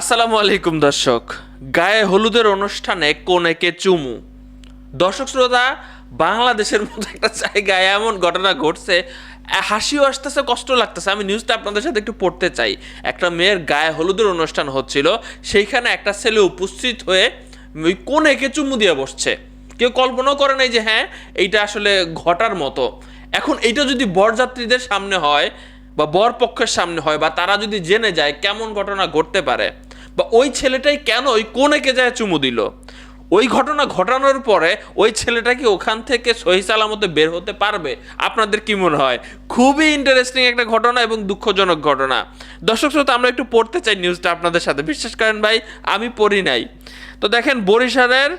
আসসালামু আলাইকুম, দর্শক। গায়ে হলুদের অনুষ্ঠানে কোনেকে চুমু? দর্শক শ্রোতা, বাংলাদেশের মতো একটা জায়গায় এমন ঘটনা ঘটছে, হাসিও আসতেছে কষ্ট লাগতেছে। আমি নিউজটা আপনাদের সাথে একটু পড়তে চাই। একটা মেয়ের গায়ে হলুদের অনুষ্ঠান হচ্ছিল, সেইখানে একটা ছেলে উপস্থিত হয়ে ওই কোনেকে চুমু দিয়ে বসছে। কেউ কল্পনাও করে নাই যে হ্যাঁ এইটা আসলে ঘটার মতো। এখন এইটা যদি বরযাত্রীদের সামনে হয় বা বর পক্ষের সামনে হয় বা তারা যদি জেনে যায় কেমন ঘটনা ঘটতে পারে বা ওই ছেলেটাই কেন ওই কোনেকে যায় চুমু দিল? ওই ঘটনা ঘটানোর পরে ওই ছেলেটা কি ওখান থেকে সহি সালামতে বের হতে পারবে? আপনাদের কি মনে হয়? খুবই ইন্টারেস্টিং একটা ঘটনা এবং দুঃখজনক ঘটনা। দর্শক শ্রোতা, আমরা একটু পড়তে চাই নিউজটা আপনাদের সাথে। বিশ্বাস করেন ভাই, আমি পড়ি নাই। তো দেখেন, বরিশালের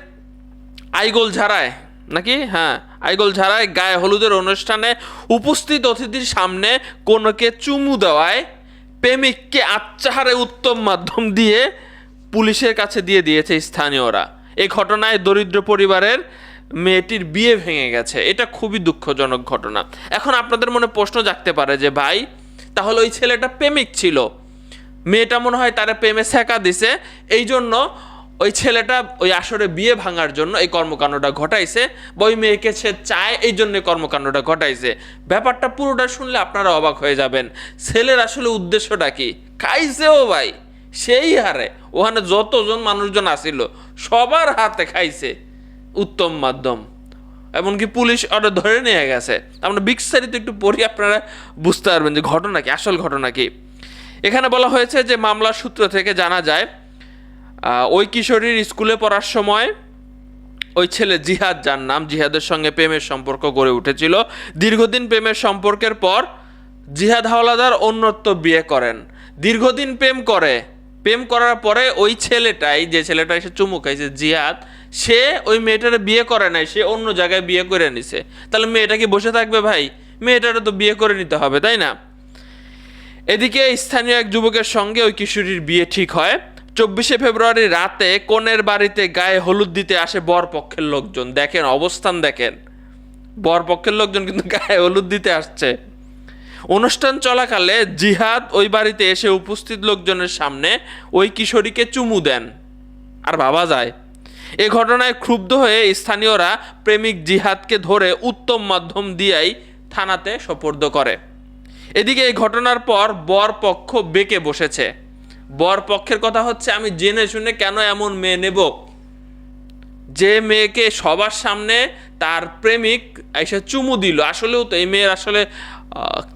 আইগোল ঝাড়ায়, নাকি? হ্যাঁ আইগোল ঝাড়ায় গায়ে হলুদের অনুষ্ঠানে উপস্থিত অতিথির সামনে কোনোকে চুমু দেওয়ায় প্রেমিককে আচ্চাহারে উত্তম মাধ্যম দিয়ে পুলিশের কাছে দিয়ে দিয়েছে স্থানীয়রা। এই ঘটনায় দরিদ্র পরিবারের মেয়েটির বিয়ে ভেঙে গেছে। এটা খুবই দুঃখজনক ঘটনা। এখন আপনাদের মনে প্রশ্ন জাগতে পারে যে, ভাই, তাহলে ওই ছেলেটা প্রেমিক ছিল? মেয়েটা মনে হয় তারা প্রেমে শেখা দিছে। এই জন্য ওই ছেলেটা ওই আসরে বিয়ে ভাঙার জন্য এই কর্মকাণ্ডটা ঘটাইছে। বা ওই মেয়েকে সে চায়, এই জন্য কর্মকাণ্ডটা ঘটাইছে। ব্যাপারটা পুরোটা শুনলে আপনারা অবাক হয়ে যাবেন। ছেলের আসলে উদ্দেশ্যটা কি? খাইছেও ভাই, সেই হারে। ওখানে যতজন মানুষজন আসিল, সবার হাতে খাইছে। উত্তম মাধ্যম। এমনকি পুলিশ ওটা ধরে নিয়ে গেছে। আমরা বিস্তারিত একটু পড়ি, আপনারা বুঝতে পারবেন যে ঘটনা কি, আসল ঘটনা কি। এখানে বলা হয়েছে যে মামলার সূত্র থেকে জানা যায় ওই কিশোরীর স্কুলে পড়ার সময় ওই ছেলে জিহাদ, যার নাম জিহাদের সঙ্গে প্রেমের সম্পর্ক গড়ে উঠেছিল, দীর্ঘদিন প্রেমের সম্পর্কের পর জিহাদ হাওলাদার অন্যত্ব বিয়ে করেন। দীর্ঘদিন প্রেম করে, প্রেম করার পরে ওই ছেলেটাই, যে ছেলেটা এসে চুমু খাইছে, জিহাদ, সে ওই মেয়েটার বিয়ে করে নাই, সে অন্য জায়গায় বিয়ে করে নিছে। তাহলে মেয়েটা কি বসে থাকবে ভাই? মেয়েটারে তো বিয়ে করে নিতে হবে, তাই না? এদিকে স্থানীয় এক যুবকের সঙ্গে ওই কিশোরীর বিয়ে ঠিক হয়। চব্বিশে ফেব্রুয়ারি রাতে কনের বাড়িতে গায়ে হলুদ দিতে আসে বর পক্ষের লোকজন। দেখেন, অবস্থান দেখেন। বর পক্ষের লোকজন কিন্তু গায়ে হলুদ দিতে আসছে। অনুষ্ঠান চলাকালে জিহাদ ওই বাড়িতে এসে উপস্থিত লোকজনের সামনে ওই কিশোরীকে চুমু দেন আর ভাবা যায়। এ ঘটনায় ক্ষুব্ধ হয়ে স্থানীয়রা প্রেমিক জিহাদকে ধরে উত্তম মাধ্যম দিয়াই থানাতে সোপর্দ করে। এদিকে এই ঘটনার পর বর পক্ষ বেঁকে বসেছে। বর পক্ষের কথা হচ্ছে, আমি জেনে শুনে কেন এমন মেয়ে নেব? যে মেয়েকে সবার সামনে তার প্রেমিক এসে চুমু দিল। আসলেও তো এই মেয়ের আসলে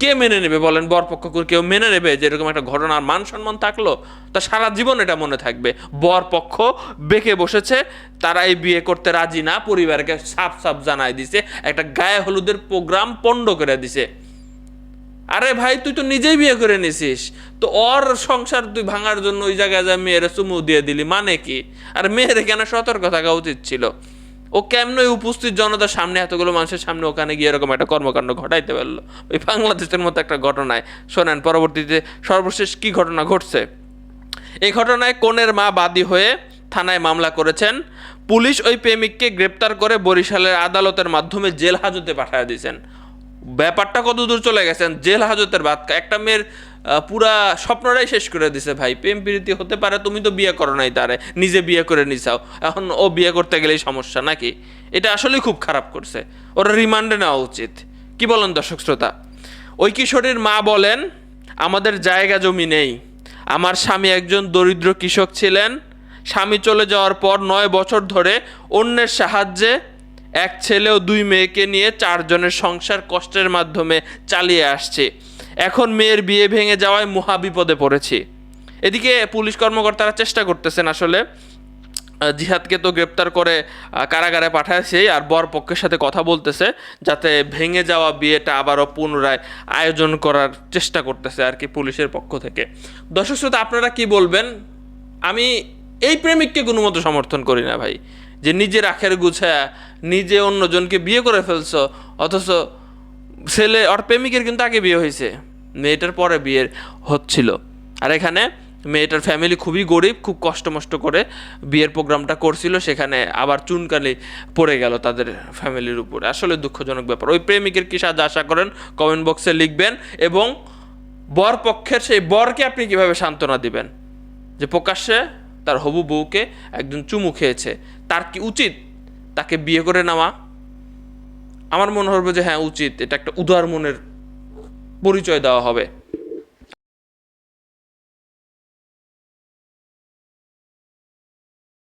কে মেনে নেবে বলেন? বরপক্ষ করে কেউ মেনে নেবে যে এরকম একটা ঘটনার মান সম্মান থাকল? তা সারা জীবন এটা মনে থাকবে। বরপক্ষ বেঁকে বসেছে, তারা এই বিয়ে করতে রাজি না, পরিবারকে সাফ সাফ জানাই দিছে, একটা গায়ে হলুদের প্রোগ্রাম পণ্ড করে দিছে। আরে ভাই, তুই তো নিজেই বিয়ে করে নিছিস। তো ওর সংসার তুই ভাঙার জন্য ওই জায়গায় যা মেয়েরা চুমু দিয়ে দিলি মানে কি? আর মেয়েরে কেন সতর্ক থাকা উচিত ছিল? ও কেমন উপস্থিত জনতার সামনে, এতগুলো মানুষের সামনে ওখানে গিয়ে এরকম একটা কর্মকাণ্ড ঘটাইতে পারল? ওই বাংলাদেশের মতো একটা ঘটনায়। শোনেন, পরবর্তীতে সর্বশেষ কি ঘটনা ঘটছে? এই ঘটনায় কনের মা বাদী হয়ে থানায় মামলা করেছেন। পুলিশ ওই প্রেমিককে গ্রেপ্তার করে বরিশালের আদালতের মাধ্যমে জেল হাজতে পাঠিয়ে দিয়েছেন। ব্যাপারটা কত দূর চলে গেছেন? জেল হাজতের বাদ একটা মেয়ের পুরা স্বপ্নটাই শেষ করে দিছে ভাই। প্রেম প্রীতি হতে পারে, তুমি তো বিয়ে করো নাই তারে। নিজে বিয়ে করে নিছাও। এখন ও বিয়ে করতে গেলেই সমস্যা নাকি? এটা আসলেই খুব খারাপ করছে। ওরা রিমান্ডে নেওয়া উচিত। কি বলেন দর্শক শ্রোতা? ওই কিশোরীর মা বলেন, আমাদের জায়গা জমি নেই। আমার স্বামী একজন দরিদ্র কৃষক ছিলেন। স্বামী চলে যাওয়ার পর নয় বছর ধরে অন্যের সাহায্যে এক ছেলে ও দুই মেয়েকে নিয়ে চারজনের সংসার কষ্টের মাধ্যমে চালিয়ে আসছে। এখন মেয়ের বিয়ে ভেঙে যাওয়ায় মহা বিপদে পড়েছি। এদিকে পুলিশ কর্মকর্তারা চেষ্টা করতেছেন আসলে জিহাদকে তো গ্রেপ্তার করে কারাগারে পাঠাইছে আর বর পক্ষের সাথে কথা বলতেছে, যাতে ভেঙে যাওয়া বিয়েটা আবারও পুনরায় আয়োজন করার চেষ্টা করতেছে আর কি পুলিশের পক্ষ থেকে। দর্শক শ্রোতা, আপনারা কি বলবেন? আমি এই প্রেমিককে কোনো মতো সমর্থন করি না ভাই। যে নিজের আখের গুছায়া নিজে অন্যজনকে বিয়ে করে ফেলছো, অথচ ছেলে ওর প্রেমিকের কিন্তু আগে বিয়ে হয়েছে। মেয়েটার পরে বিয়ে হচ্ছিল। আর এখানে মেয়েটার ফ্যামিলি খুবই গরিব, খুব কষ্ট মষ্ট করে বিয়ের প্রোগ্রামটা করছিল, সেখানে আবার চুনকালি পড়ে গেল তাদের ফ্যামিলির উপরে। আসলে দুঃখজনক ব্যাপার। ওই প্রেমিকের কি সাহায্য আশা করেন? কমেন্ট বক্সে লিখবেন এবং বর পক্ষের সেই বরকে আপনি কীভাবে সান্ত্বনা দিবেন? যে প্রকাশ্যে তার হবু বউকে একজন চুমু খেয়েছে। তার কি উচিত? তাকে বিয়ে করে নেওয়া? আমার মনে হবে যে হ্যাঁ উচিত। এটা একটা উদার মনের পরিচয় দেওয়া হবে।